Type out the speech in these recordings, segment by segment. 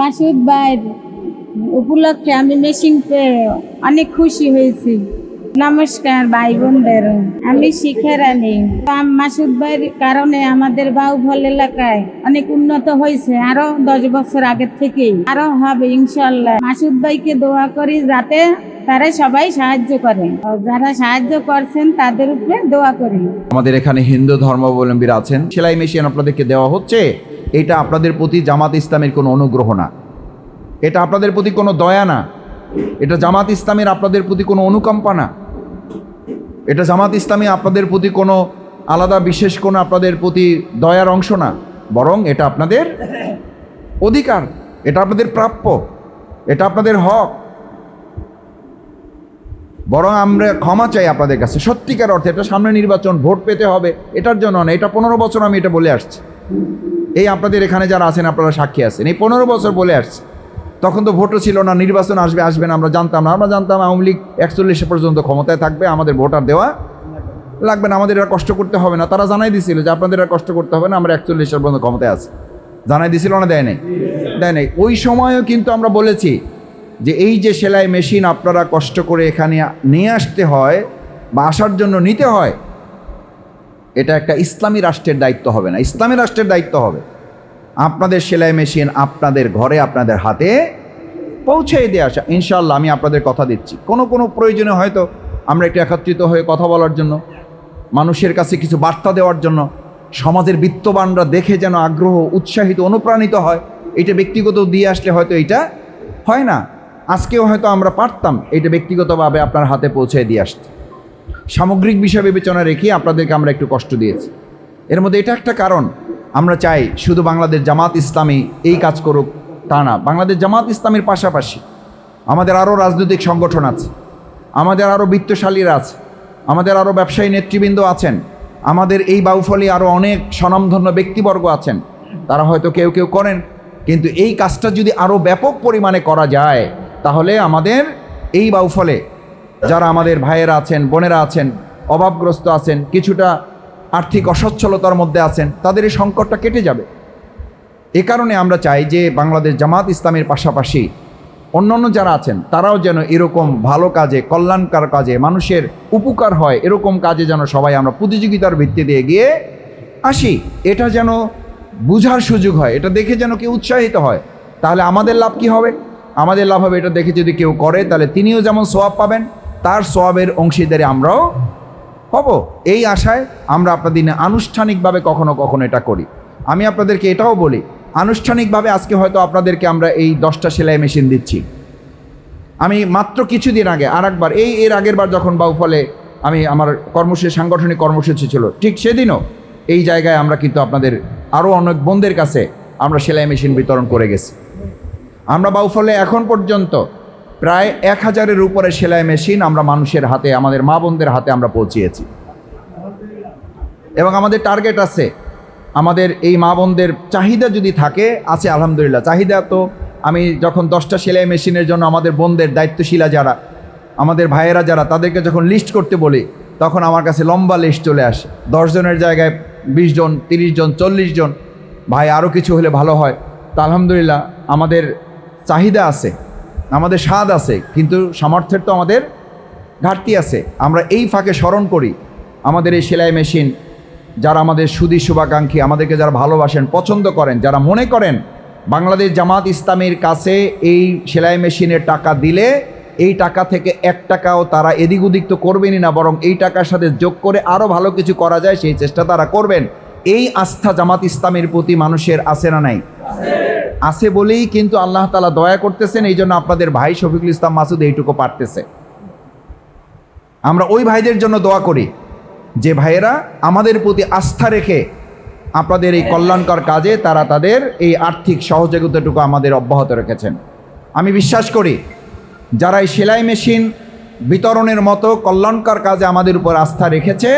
মাসুদ ভাইয়ের উপলক্ষে আমি মেশিন পেয়ে অনেক খুশি হয়েছি। নমস্কার ভাই বোনদের, আমি শিখা রানী মাসুদ ভাইয়ের কারণে আমাদের বাউফল এলাকায় অনেক উন্নত হয়েছে আরও দশ বছর আগের থেকেই। আরও হবে ইনশাল্লাহ। মাসুদ ভাইকে দোয়া করি যাতে তারা সবাই সাহায্য করে। যারা সাহায্য করছেন তাদের উপরে দোয়া করি। আমাদের এখানে হিন্দু ধর্মাবলম্বীরা আছেন। সেলাই মেশিন আপনাদেরকে দেওয়া হচ্ছে। এটা আপনাদের প্রতি জামাত ইসলামের কোনো অনুগ্রহ না। এটা আপনাদের প্রতি কোনো দয়া না। এটা জামাত ইসলামের আপনাদের প্রতি কোনো অনুকম্পা না। এটা জামাত ইসলামী আপনাদের প্রতি কোনো আলাদা বিশেষ কোনো আপনাদের প্রতি দয়ার অংশ না। বরং এটা আপনাদের অধিকার। এটা আপনাদের প্রাপ্য। এটা আপনাদের হক। বরং আমরা ক্ষমা চাই আপনাদের কাছে। সত্যিকার অর্থে এটা সামনে নির্বাচন, ভোট পেতে হবে। এটার জন্য না, এটা পনেরো বছর আমি এটা বলে আসছি। এই আপনাদের এখানে যারা আছেন, আপনারা সাক্ষী আছেন। এই পনেরো বছর বলে আসছে। তখন তো ভোটও ছিল না, নির্বাচন আসবে আসবে না, আমরা জানতাম না। আমরা জানতাম আওয়ামী লীগ একচল্লিশে পর্যন্ত ক্ষমতায় থাকবে, আমাদের ভোটার দেওয়া লাগবে না। আমাদের আর কষ্ট করতে হবে না। তারা জানাই দিছিল যে, আপনাদের আর কষ্ট করতে হবে না, আমরা একচল্লিশের পর্যন্ত ক্ষমতায় আছি। জানাই দিছিল না, দেয় নাই? দেয় নাই। ওই সময়ও কিন্তু আমরা বলেছি যে, এই যে সেলাই মেশিন আপনারা কষ্ট করে এখানে নিয়ে আসতে হয় বা আসার জন্য নিতে হয় এটা একটা ইসলামী রাষ্ট্রের দায়িত্ব হবে না। ইসলামী রাষ্ট্রের দায়িত্ব হবে। আপনাদের সেলাই মেশিন আপনাদের ঘরে, আপনাদের হাতে পৌঁছে দিয়ে আসা ইনশাল্লাহ আমি আপনাদের কথা দিচ্ছি। কোনো কোনো প্রয়োজনে হয়তো আমরা একটু একত্রিত হয়ে কথা বলার জন্য, মানুষের কাছে কিছু বার্তা দেওয়ার জন্য, সমাজের বিত্তবানরা দেখে যেন আগ্রহ, উৎসাহিত, অনুপ্রাণিত হয়, এটা ব্যক্তিগত দিয়ে আসলে হয়তো এটা হয় না। আজকেও হয়তো আমরা পারতাম, এটা ব্যক্তিগতভাবে আপনার হাতে পৌঁছে দিয়ে আসতে। সামগ্রিক বিষয় বিবেচনা রেখে আপনাদেরকে আমরা একটু কষ্ট দিয়েছি। এর মধ্যে এটা একটা কারণ, আমরা চাই শুধু বাংলাদেশ জামাত ইসলামী এই কাজ করুক, তা না। বাংলাদেশ জামাত ইসলামের পাশাপাশি আমাদের আরও রাজনৈতিক সংগঠন আছে, আমাদের আরও বিত্তশালীরা আছে, আমাদের আরও ব্যবসায়ী নেতৃবৃন্দ আছেন, আমাদের এই বাউফলে আরও অনেক স্বনামধন্য ব্যক্তিবর্গ আছেন, তারা হয়তো কেউ কেউ করেন, কিন্তু এই কাজটা যদি আরও ব্যাপক পরিমাণে করা যায়, তাহলে আমাদের এই বাউফলে যারা আমাদের ভাইয়েরা আছেন, বোনেরা আছেন, অভাবগ্রস্ত আছেন, কিছুটা আর্থিক অসচ্ছলতার মধ্যে আছেন, তাদের এই সংকটটা কেটে যাবে। এ কারণে আমরা চাই যে বাংলাদেশ জামাত ইসলামের পাশাপাশি অন্যান্য যারা আছেন, তারাও যেন এরকম ভালো কাজে, কল্যাণকার কাজে, মানুষের উপকার হয়, এরকম কাজে যেন সবাই আমরা প্রতিযোগিতার ভিত্তিতে এগিয়ে আসি। এটা যেন বুঝার সুযোগ হয়, এটা দেখে যেন কেউ উৎসাহিত হয়, তাহলে আমাদের লাভ কি হবে? আমাদের লাভ হবে এটা দেখে যদি কেউ করে, তাহলে তিনিও যেমন সোয়াব পাবেন তার সোয়াবের অংশীদারে আমরাও হব। এই আশায় আমরা আপনাদের আনুষ্ঠানিকভাবে কখনো কখনো এটা করি। আমি আপনাদেরকে এটাও বলি, আনুষ্ঠানিকভাবে আজকে হয়তো আপনাদেরকে আমরা এই দশটা সেলাই মেশিন দিচ্ছি। আমি মাত্র কিছুদিন আগে আর একবার এই এর আগের বার যখন বাউফলে আমি আমার কর্মসূচি, সাংগঠনিক কর্মসূচি ছিল, ঠিক সেদিনও এই জায়গায় আমরা কিন্তু আপনাদের আরও অনেক বোনদের কাছে আমরা সেলাই মেশিন বিতরণ করে গেছি। আমরা বাউফলে এখন পর্যন্ত প্রায় এক হাজারের উপরে সেলাই মেশিন আমরা মানুষের হাতে, আমাদের মা বোনদের হাতে আমরা পৌঁছিয়েছি। এবং আমাদের টার্গেট আছে, আমাদের এই মা বোনদের চাহিদা যদি থাকে, আছে আলহামদুলিল্লাহ। চাহিদা তো আমি যখন দশটা সেলাই মেশিনের জন্য আমাদের বোনদের দায়িত্বশীলা যারা, আমাদের ভাইয়েরা যারা, তাদেরকে যখন লিস্ট করতে বলি, তখন আমার কাছে লম্বা লিস্ট চলে আসে। দশ জনের জায়গায় বিশ জন, তিরিশ জন, চল্লিশ জন, ভাই আরও কিছু হলে ভালো হয়। তা আলহামদুলিল্লাহ, আমাদের চাহিদা আছে। আমাদের স্বাদ আছে, কিন্তু সামর্থ্যের তো আমাদের ঘাটতি আছে। আমরা এই ফাঁকে স্মরণ করি, আমাদের এই সেলাই মেশিন, যারা আমাদের সুদী শুভাকাঙ্ক্ষী, আমাদেরকে যারা ভালোবাসেন, পছন্দ করেন, যারা মনে করেন বাংলাদেশ জামাত ইসলামের কাছে এই সেলাই মেশিনের টাকা দিলে, এই টাকা থেকে এক টাকাও তারা এদিক ওদিক তো করবেনই না, বরং এই টাকার সাথে যোগ করে আরও ভালো কিছু করা যায়, সেই চেষ্টা তারা করবেন। এই আস্থা জামাত ইসলামের প্রতি মানুষের আছে না নাই? আছে বলেই কিন্তু আল্লাহ তালা দয়া করতেছেন এই জন্য আপনাদের ভাই শফিকুল ইসলাম মাসুদ এইটুকু পারতেছে। আমরা ওই ভাইদের জন্য দোয়া করি, যে ভাইয়েরা আমাদের প্রতি আস্থা রেখে আপনাদের এই কল্যাণকর কাজে তারা তাদের এই আর্থিক সহযোগিতাটুকু আমাদের অব্যাহত রেখেছেন। আমি বিশ্বাস করি, যারা এই সেলাই মেশিন বিতরণের মতো কল্যাণকর কাজে আমাদের উপর আস্থা রেখেছে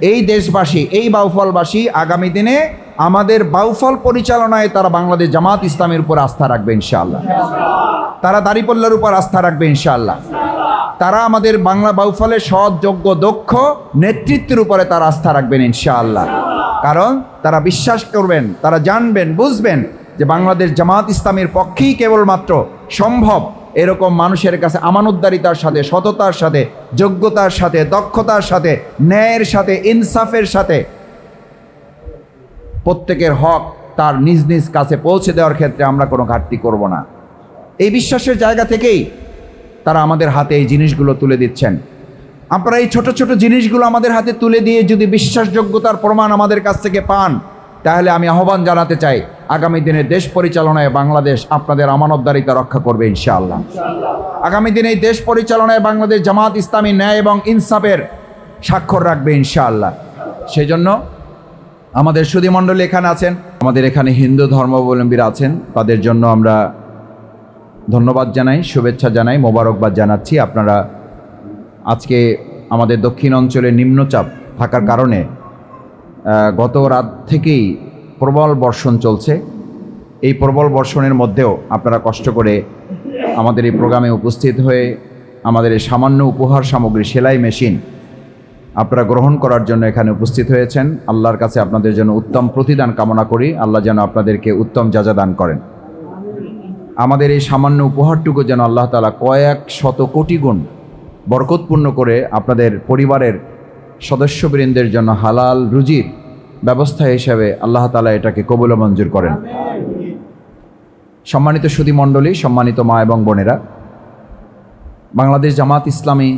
এই দেশবাসী, এই বাউফলবাসী আগামী দিনে আমাদের বাউফল পরিচালনায় তারা বাংলাদেশ জামাত ইসলামের উপর আস্থা রাখবে ইনশাআল্লাহ। তারা দাঁড়িপাল্লার উপর আস্থা রাখবে ইনশাআল্লাহ। তারা আমাদের বাংলা বাউফলের সৎ, যোগ্য, দক্ষ নেতৃত্বের উপরে তারা আস্থা রাখবেন ইনশাআল্লাহ। কারণ তারা বিশ্বাস করবেন, তারা জানবেন, বুঝবেন যে বাংলাদেশ জামাত ইসলামের পক্ষেই কেবলমাত্র সম্ভব এরকম মানুষের কাছে আমানতদারিতার সাথে, সততার সাথে, যোগ্যতার সাথে, দক্ষতার সাথে, ন্যায়ের সাথে, ইনসাফের সাথে প্রত্যেকের হক তার নিজ নিজ কাছে পৌঁছে দেওয়ার ক্ষেত্রে আমরা কোনো ঘাটতি করব না। এই বিশ্বাসের জায়গা থেকেই তারা আমাদের হাতে এই জিনিসগুলো তুলে দিচ্ছেন। আপনারা এই ছোট ছোট জিনিসগুলো আমাদের হাতে তুলে দিয়ে যদি বিশ্বাসযোগ্যতার প্রমাণ আমাদের কাছ থেকে পান, তাহলে আমি আহ্বান জানাতে চাই আগামী দিনে দেশ পরিচালনায় বাংলাদেশ আপনাদের আমানতদারিতা রক্ষা করবে, ইনশাআল্লাহ। আগামী দিনে এই দেশ পরিচালনায় বাংলাদেশ জামাত ইসলামী ন্যায় এবং ইনসাফের স্বাক্ষর রাখবে, ইনশাআল্লাহ। সেই জন্য আমাদের সুধীমণ্ডলী এখানে আছেন, আমাদের এখানে হিন্দু ধর্মাবলম্বীরা আছেন, তাদের জন্য আমরা ধন্যবাদ জানাই, শুভেচ্ছা জানাই, মোবারকবাদ জানাচ্ছি। আপনারা আজকে আমাদের দক্ষিণ অঞ্চলে নিম্নচাপ থাকার কারণে গত রাত থেকেই প্রবল বর্ষণ চলছে। এই প্রবল বর্ষণের মধ্যেও আপনারা কষ্ট করে আমাদের এই প্রোগ্রামে উপস্থিত হয়ে আমাদের এই সামান্য উপহার সামগ্রী সেলাই মেশিন আপনারা গ্রহণ করার জন্য এখানে উপস্থিত হয়েছেন। আল্লাহর কাছে আপনাদের জন্য উত্তম প্রতিদান কামনা করি। আল্লাহ যেন আপনাদেরকে উত্তম যাজা দান করেন। আমাদের এই সামান্য উপহারটুকু যেন আল্লাহ তালা কয়েক শত কোটি গুণ বরকতপূর্ণ করে আপনাদের পরিবারের সদস্যবৃন্দের জন্য হালাল রুজির ব্যবস্থা হিসাবে আল্লাহ তালা এটাকে কবুল মঞ্জুর করেন। সম্মানিত সুদী মণ্ডলী, সম্মানিত মা এবং বোনেরা, বাংলাদেশ জামাত ইসলামী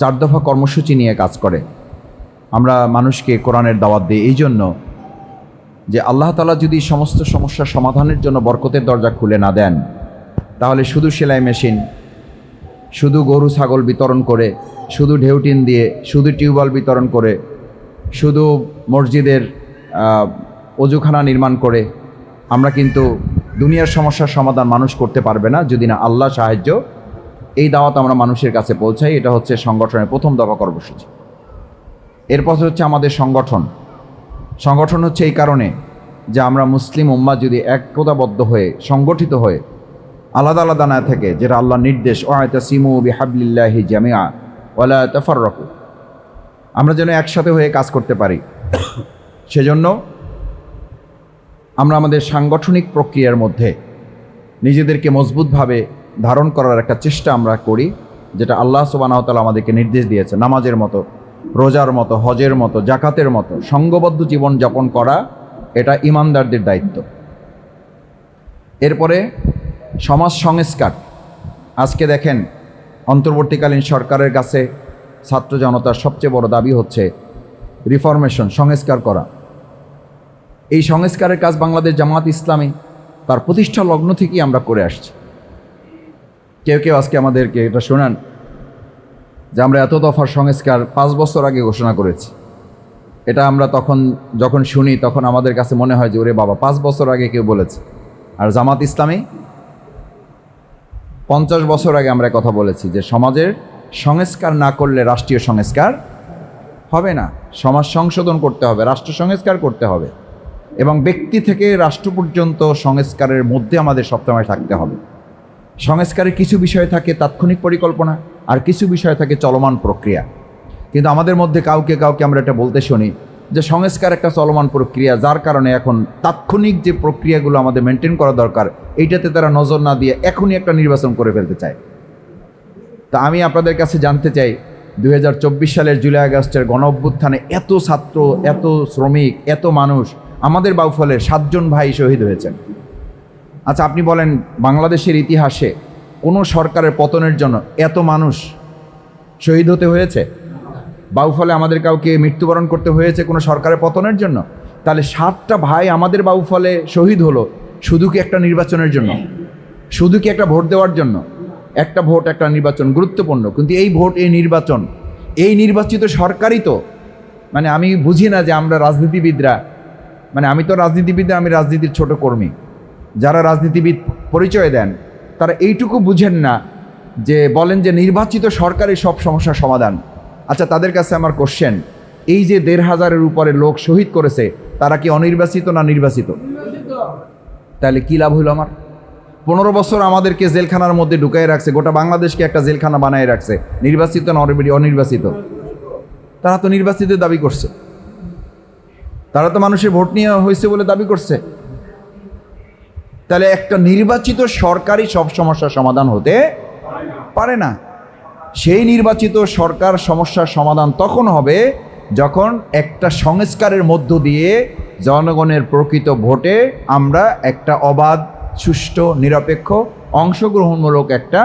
চার দফা কর্মসূচি নিয়ে কাজ করে। আমরা মানুষকে কোরআনের দাওয়াত দিই এই জন্য যে আল্লাহ তালা যদি সমস্ত সমস্যার সমাধানের জন্য বরকতের দরজা খুলে না দেন, তাহলে শুধু সেলাই মেশিন, শুধু গরু, ছাগল বিতরণ করে, শুধু ঢেউটিন দিয়ে, শুধু টিউবওয়েল বিতরণ করে শুধু মসজিদের অজুখানা নির্মাণ করে আমরা কিন্তু দুনিয়ার সমস্যার সমাধান মানুষ করতে পারবে না যদি না আল্লাহ সাহায্য। এই দাওয়াত আমরা মানুষের কাছে পৌঁছাই, এটা হচ্ছে সংগঠনের প্রথম দফা কর্মসূচি। এরপর হচ্ছে আমাদের সংগঠন। সংগঠন হচ্ছে এই কারণে যে আমরা মুসলিম উম্মা যদি একতাবদ্ধ হয়ে, সংগঠিত হয়ে, আলাদা আলাদা না থেকে, যেটা আল্লাহ নির্দেশ ওয়াইতা সিমু বিহাবলিল্লাহি জামিয়া ওয়ালা তাফাররাকু আমরা যেন একসাথে হয়ে কাজ করতে পারি। সেজন্য আমরা আমাদের সাংগঠনিক প্রক্রিয়ার মধ্যে নিজেদেরকে মজবুতভাবে ধারণ করার একটা চেষ্টা আমরা করি, যেটা আল্লাহ সুবানাহতালা আমাদেরকে নির্দেশ দিয়েছে। নামাজের মতো, রোজার মতো, হজের মতো, জাকাতের মতো সঙ্গবদ্ধ জীবন যাপন করা, এটা ইমানদারদের দায়িত্ব। এরপরে সমাজ সংস্কার। আজকে দেখেন, অন্তর্বর্তীকালীন সরকারের কাছে ছাত্র জনতার সবচেয়ে বড় দাবি হচ্ছে রিফরমেশন, সংস্কার করা। এই সংস্কারের কাজ বাংলাদেশ জামাত ইসলামী তার প্রতিষ্ঠা লগ্ন থেকেই আমরা করে আসছি। কেউ কেউ আজকে আমাদেরকে এটা শোনান যে আমরা এত দফার সংস্কার পাঁচ বছর আগে ঘোষণা করেছি। এটা আমরা তখন যখন শুনি তখন আমাদের কাছে মনে হয় যে, ওরে বাবা, পাঁচ বছর আগে কেউ বলেছে। আর জামাত ইসলামী পঞ্চাশ বছর আগে আমরা কথা বলেছি যে, সমাজের সংস্কার না করলে রাষ্ট্রীয় সংস্কার হবে না। সমাজ সংশোধন করতে হবে, রাষ্ট্র সংস্কার করতে হবে। এবং ব্যক্তি থেকে রাষ্ট্র পর্যন্ত সংস্কারের মধ্যে আমাদের সবসময় থাকতে হবে। সংস্কারের কিছু বিষয় থাকে তাৎক্ষণিক পরিকল্পনা, আর কিছু বিষয় থাকে চলমান প্রক্রিয়া। কিন্তু আমাদের মধ্যে কাউকে কাউকে আমরা এটা বলতে শুনি যে সংস্কার একটা চলমান প্রক্রিয়া, যার কারণে এখন তাৎক্ষণিক যে প্রক্রিয়াগুলো আমাদের মেনটেন করা দরকার, এইটাতে তারা নজর না দিয়ে এখনই একটা নির্বাচন করে ফেলতে চায়। তা আমি আপনাদের কাছে জানতে চাই দু হাজার চব্বিশ সালের জুলাই আগস্টের গণ অভ্যুত্থানে এত ছাত্র, এত শ্রমিক, এত মানুষ, আমাদের বাউফলের সাতজন ভাই শহীদ হয়েছেন। আচ্ছা আপনি বলেন, বাংলাদেশের ইতিহাসে কোনো সরকারের পতনের জন্য এত মানুষ শহীদ হতে হয়েছে? বাউফলে আমাদের কাউকে মৃত্যুবরণ করতে হয়েছে কোনো সরকারের পতনের জন্য? তাহলে সাতটা ভাই আমাদের বাউফলে শহীদ হলো শুধু কি একটা নির্বাচনের জন্য? শুধু কি একটা ভোট দেওয়ার জন্য? একটা ভোট একটা নির্বাচন গুরুত্বপূর্ণ। কিন্তু এই ভোট এই নির্বাচন এই নির্বাচিত সরকারই তো মানে আমি বুঝি না যে আমরা রাজনীতিবিদরা মানে আমি তো রাজনীতিবিদ আমি রাজনীতির ছোট কর্মী। যারা রাজনীতিবিদ পরিচয় দেন তারা এইটুকু বুঝেন না যে বলেন যে নির্বাচিত সরকারই সব সমস্যার সমাধান। আচ্ছা তাদের কাছে আমার কোশ্চেন এই যে দেড় হাজারের উপরে লোক শহীদ করেছে তারা কি অনির্বাচিত না নির্বাচিত। তাহলে কী লাভ হইল আমার? পনেরো বছর আমাদেরকে জেলখানার মধ্যে ঢুকাই রাখছে, গোটা বাংলাদেশকে একটা জেলখানা বানায় রাখছে, নির্বাচিত না অনির্বাচিত- তারা তো নির্বাচিত দাবি করছে। তারা তো মানুষের ভোট নিয়ে হয়েছে বলে দাবি করছে। তাহলে একটা নির্বাচিত সরকারই সব সমস্যার সমাধান হতে পারে না। সেই নির্বাচিত সরকার সমস্যার সমাধান তখন হবে যখন একটা সংস্কারের মধ্য দিয়ে জনগণের প্রকৃত ভোটে আমরা একটা অবাধ সুষ্ঠু, নিরপেক্ষ, অংশগ্রহণমূলক একটা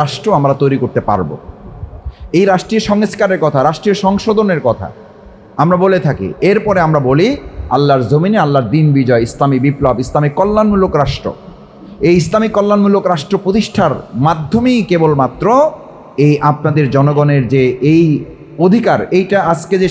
রাষ্ট্র আমরা তৈরি করতে পারব। এই রাষ্ট্রীয় সংস্কারের কথা, রাষ্ট্রীয় সংশোধনের কথা আমরা বলে থাকি। এরপরে আমরা বলি, আল্লাহর জমিনে আল্লাহর দিন বিজয়, ইসলামী বিপ্লব, ইসলামী কল্যাণমূলক রাষ্ট্র। এই ইসলামী কল্যাণমূলক রাষ্ট্র প্রতিষ্ঠার মাধ্যমেই কেবলমাত্র এই আপনাদের জনগণের যে এই অধিকার, এইটা আজকে যে